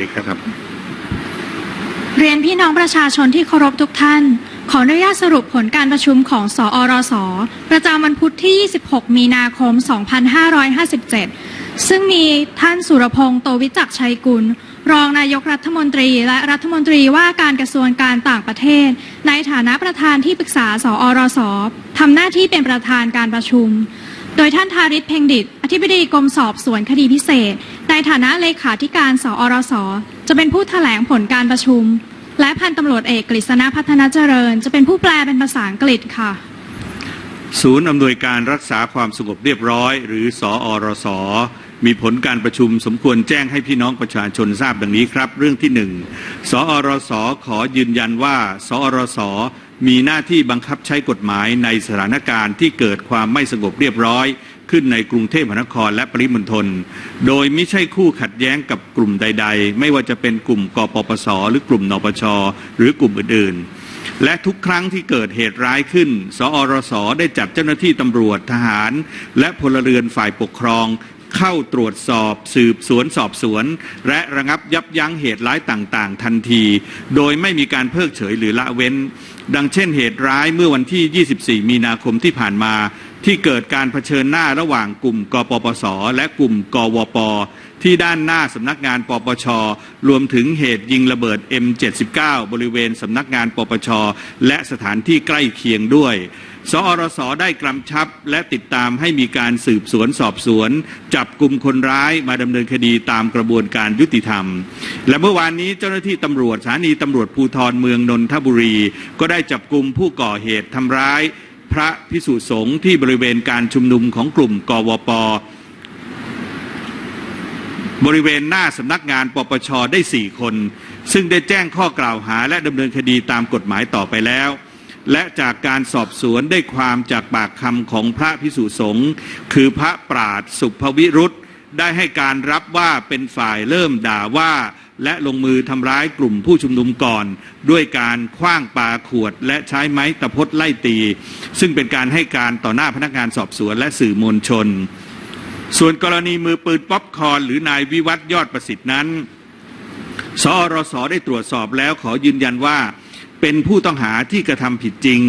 เด็กครับ เรียนพี่น้องประชาชนที่เคารพทุกท่าน ขออนุญาตสรุปผลการประชุมของสอรส ประจำวันพุธที่ 26 มีนาคม 2557 ซึ่งมีท่านสุรพงษ์โตวิจักชัยกุล รองนายกรัฐมนตรี และรัฐมนตรีว่าการกระทรวงการต่างประเทศ ในฐานะประธานที่ปรึกษาสอรสทำหน้าที่เป็นประธานการประชุม ดยท่านทาริศเพ่งดิต อธิบดีกรมสอบสวนคดีพิเศษ ในฐานะเลขาธิการสอรส จะเป็นผู้แถลงผลการประชุม และพันตำรวจเอกกฤษณะพัฒนาเจริญ จะเป็นผู้แปลเป็นภาษาอังกฤษค่ะ ศูนย์อำนวยการรักษาความสงบเรียบร้อย หรือสอรส มีผลการประชุมสมควรแจ้งให้พี่น้องประชาชนทราบดังนี้ครับ เรื่องที่หนึ่งสอรสขอยืนยันว่า สอรสมีหน้าที่บังคับใช้กฎหมายในสถานการณ์ที่เกิดความไม่สงบเรียบร้อย ขึ้นในกรุงเทพมหานครและปริมณฑล โดยไม่ใช่คู่ขัดแย้งกับกลุ่มใด ๆ ไม่ว่าจะเป็นกลุ่มกปปส หรือกลุ่มนปช หรือกลุ่มอื่นๆ และทุกครั้งที่เกิดเหตุร้ายขึ้น สอรสได้จัดเจ้าหน้าที่ตำรวจทหาร และพลเรือนฝ่ายปกครอง เข้าตรวจสอบสืบสวนสอบสวน และระงับยับยั้งเหตุร้ายต่างๆ ทันที โดยไม่มีการเพิกเฉยหรือละเว้น ดังเช่นเหตุร้ายเมื่อวันที่ 24 มีนาคมที่ผ่านมาที่เกิดการเผชิญหน้าระหว่างกลุ่มกปปส และกลุ่มกวป ที่ด้านหน้าสำนักงานปปช รวมถึงเหตุยิงระเบิด M79 บริเวณสำนักงานปปช และสถานที่ใกล้เคียงด้วย สอรสได้กำชับและติดตามให้มีการสืบสวนสอบสวน จับกลุ่มคนร้ายมาดำเนินคดีตามกระบวนการยุติธรรม และเมื่อวานนี้เจ้าหน้าที่ตำรวจสถานีตำรวจภูธรเมืองนนทบุรี ก็ได้จับกลุ่มผู้ก่อเหตุทำร้าย พระพิสุสงฆ์ที่บริเวณการชุมนุมของกลุ่มกวปบริเวณหน้าสำนักงานปปชได้ 4 คน ซึ่งได้แจ้งข้อกล่าวหาและดำเนินคดีตามกฎหมายต่อไปแล้ว และจากการสอบสวนได้ความจากปากคำของพระพิสุสงฆ์คือพระปราดสุภวิรุธได้ให้การรับว่าเป็นฝ่ายเริ่มด่าว่าและลงมือทำร้ายกลุ่มผู้ชุมนุมก่อน ด้วยการคว้างปาขวด และใช้ไม้ตะพดไล่ตี ซึ่งเป็นการให้การต่อหน้าพนักงานสอบสวนและสื่อมวลชน ส่วนกรณีมือปืนป๊อปคอนหรือนายวิวัฒยอดประสิทธิ์นั้นสอรสได้ตรวจสอบแล้วขอยืนยันว่า เป็นผู้ต้องหาที่กระทำผิดจริง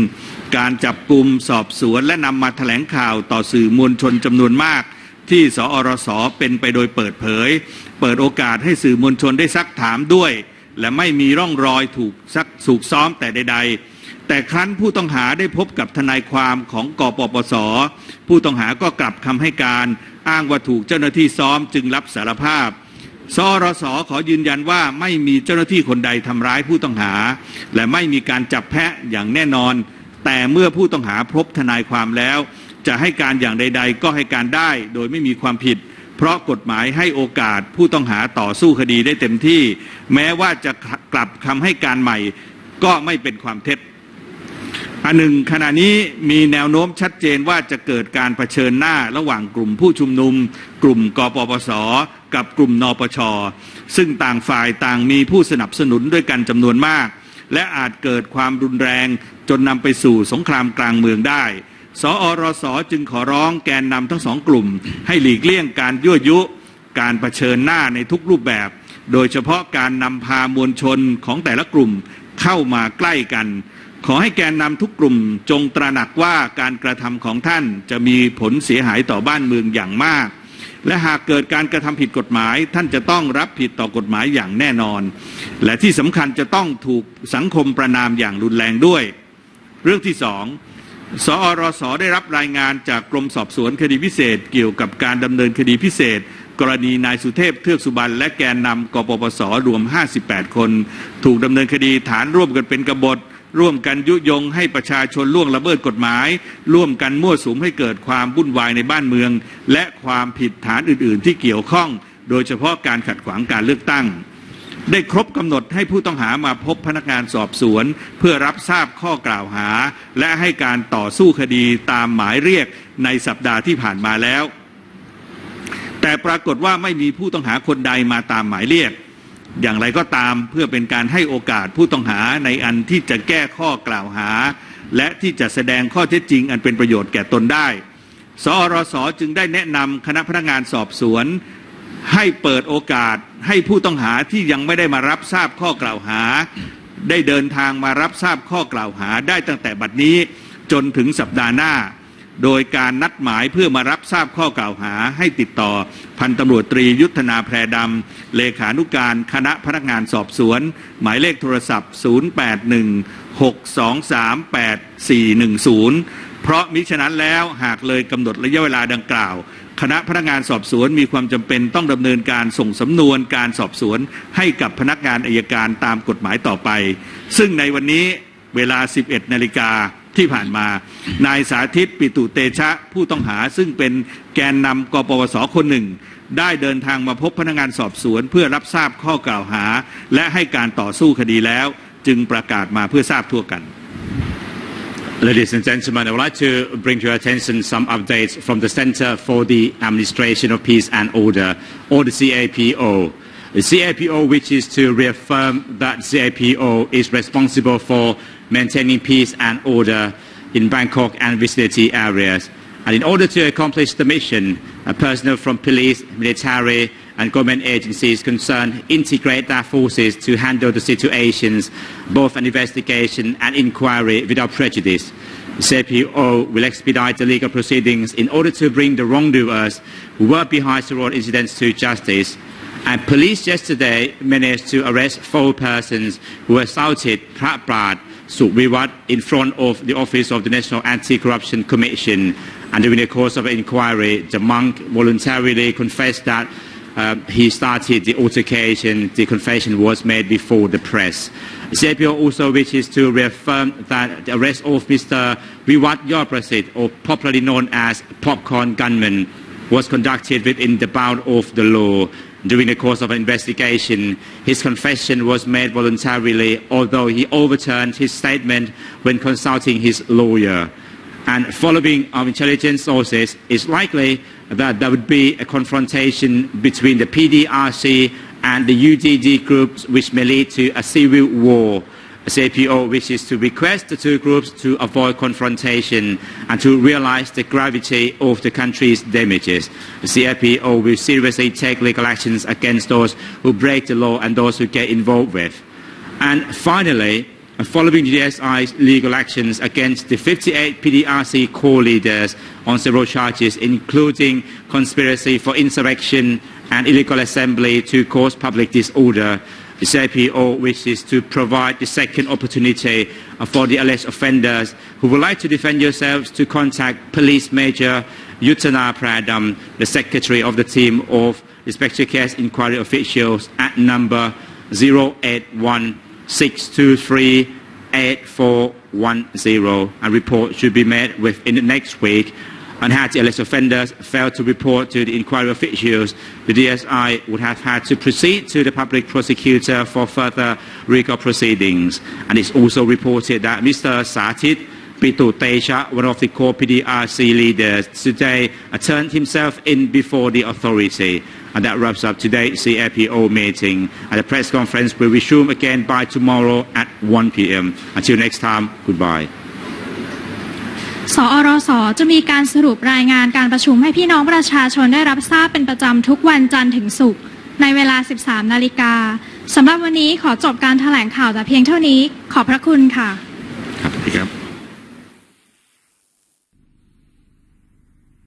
การจับกลุ่มสอบสวนและนำมาแถลงข่าวต่อสื่อมวลชนจำนวนมาก ที่สอรสเป็นไปโดยเปิดเผย เปิดโอกาสให้สื่อมวลชนได้ซักถามด้วย และไม่มีร่องรอยถูกซักสูกซ้อมแต่ใด ๆ แต่ครั้นผู้ต้องหาได้พบกับทนายความของกปปส ผู้ต้องหาก็กลับคำให้การ อ้างว่าถูกเจ้าหน้าที่ซ้อมจึงรับสารภาพ สรสขอยืนยันว่าไม่มีเจ้าหน้าที่คนใดทำร้ายผู้ต้องหา และไม่มีการจับแพะอย่างแน่นอน แต่เมื่อผู้ต้องหาพบทนายความแล้ว จะให้การอย่างใด ๆ ก็ให้การได้โดยไม่มีความผิด เพราะกฎหมายให้โอกาสผู้ต้องหาต่อสู้คดีได้เต็มที่ แม้ว่าจะกลับคำให้การใหม่ ก็ไม่เป็นความเท็จอันหนึ่งขณะนี้มีแนวโน้มชัดเจนว่าจะเกิดการเผชิญหน้าระหว่างกลุ่มผู้ชุมนุม กลุ่มกปปส กับกลุ่มนปช ซึ่งต่างฝ่ายต่างมีผู้สนับสนุนด้วยกันจำนวนมาก และอาจเกิดความรุนแรงจนนำไปสู่สงครามกลางเมืองได้ สอรสจึงขอร้องแกนนำทั้งสองกลุ่ม ให้หลีกเลี่ยงการยั่วยุ การเผชิญหน้าในทุกรูปแบบ โดยเฉพาะการนำพามวลชนของแต่ละกลุ่มเข้ามาใกล้กันขอให้แกนนำทุกกลุ่มจงตระหนักว่าการกระทำของท่านจะมีผลเสียหายต่อบ้านเมืองอย่างมาก และหากเกิดการกระทำผิดกฎหมาย ท่านจะต้องรับผิดต่อกฎหมายอย่างแน่นอน และที่สำคัญจะต้องถูกสังคมประนามอย่างรุนแรงด้วย เรื่องที่สองสอรสได้รับรายงานจากกรมสอบสวนคดีพิเศษ เกี่ยวกับการดำเนินคดีพิเศษ กรณีนายสุเทพเทือกสุบรรณและแกนนำกปปสรวม 58 คน ถูกดำเนินคดีฐานร่วมกันเป็นกบฏ ร่วมกันยุยงให้ประชาชนล่วงละเมิดกฎหมาย ร่วมกันมั่วสุมให้เกิดความวุ่นวายในบ้านเมือง และความผิดฐานอื่น ๆ ที่เกี่ยวข้อง โดยเฉพาะการขัดขวางการเลือกตั้ง ได้ครบกำหนดให้ผู้ต้องหามาพบพนักงานสอบสวน เพื่อรับทราบข้อกล่าวหา และให้การต่อสู้คดีตามหมายเรียกในสัปดาห์ที่ผ่านมาแล้ว แต่ปรากฏว่าไม่มีผู้ต้องหาคนใดมาตามหมายเรียก อย่างไรก็ตามเพื่อเป็นการให้โอกาสผู้ต้องหาในอันที่จะแก้ข้อกล่าวหา และที่จะแสดงข้อเท็จจริง อันเป็นประโยชน์แก่ตนได้ สอรสจึงได้แนะนำคณะพนักงานสอบสวน ให้เปิดโอกาสให้ผู้ต้องหาที่ยังไม่ได้มารับทราบข้อกล่าวหา ได้เดินทางมารับทราบข้อกล่าวหาได้ตั้งแต่บัดนี้จนถึงสัปดาห์หน้า โดยการนัดหมายเพื่อมารับทราบข้อกล่าวหาให้ติดต่อ พันตำรวจตรียุทธนาแพรดำ เลขานุการคณะพนักงานสอบสวน หมายเลขโทรศัพท์ 0816238410 เพราะมิฉะนั้นแล้วหากเลยกำหนดระยะเวลาดังกล่าว คณะพนักงานสอบสวนมีความจำเป็นต้องดำเนินการส่งสำนวนการสอบสวนให้กับพนักงานอายการตามกฎหมายต่อไป ซึ่งในวันนี้เวลา 11นาฬิกา ที่ผ่านมา นายสาธิตปิตุเตชะผู้ต้องหาซึ่งเป็นแกนนำกปวสคนหนึ่ง ได้เดินทางมาพบพนักงานสอบสวน เพื่อรับทราบข้อกล่าวหา และให้การต่อสู้คดีแล้ว จึงประกาศมาเพื่อทราบทั่วกัน Ladies and gentlemen, I would like to bring to your attention some updates from the Center for the Administration of Peace and Order, or the CAPO. The CAPO, which is to reaffirm that CAPO is responsible for maintaining peace and order in Bangkok and vicinity areas. And in order to accomplish the mission, personnel from police, military, and government agencies concerned integrate their forces to handle the situations, both an investigation and inquiry without prejudice. The CPO will expedite the legal proceedings in order to bring the wrongdoers who were behind the several incidents to justice. And police yesterday managed to arrest four persons who assaulted Prat Suviwat in front of the office of the National Anti-Corruption Commission. And during the course of inquiry, the monk voluntarily confessed that uh, he started the altercation. The confession was made before the press. CPO also wishes to reaffirm that the arrest of Mr. Viwat Yorprasit, or popularly known as Popcorn Gunman, was conducted within the bound of the law. During the course of an investigation, his confession was made voluntarily, although he overturned his statement when consulting his lawyer. And following our intelligence sources, it's likely that there would be a confrontation between the PDRC and the UDD groups, which may lead to a civil war. CPO wishes to request the two groups to avoid confrontation and to realize the gravity of the country's damages. The CPO will seriously take legal actions against those who break the law and those who get involved with. And finally, following the DSI's legal actions against the 58 PDRC core leaders on several charges, including conspiracy for insurrection and illegal assembly to cause public disorder, the CPO wishes to provide the second opportunity for the alleged offenders who would like to defend yourselves to contact Police Major Yutana Pradam, the Secretary of the team of Special Case Inquiry Officials at number 081 623 8410. A report should be made within the next week. And had the alleged offenders failed to report to the inquiry officials, the DSI would have had to proceed to the public prosecutor for further legal proceedings. And it's also reported that Mr. Satit Pitu Tesha, one of the core PDRC leaders, today turned himself in before the authority. And that wraps up today's CAPO meeting. And the press conference will resume again by tomorrow at 1 p.m. Until next time, goodbye. สอรสจะมีการสรุปรายงานการประชุมให้พี่น้องประชาชนได้รับทราบเป็นประจำทุกวันจันทร์ถึงศุกร์ในเวลา 13 นาฬิกาสำหรับวันนี้ขอจบการแถลงข่าวแต่เพียงเท่านี้ ขอบพระคุณค่ะ ครับ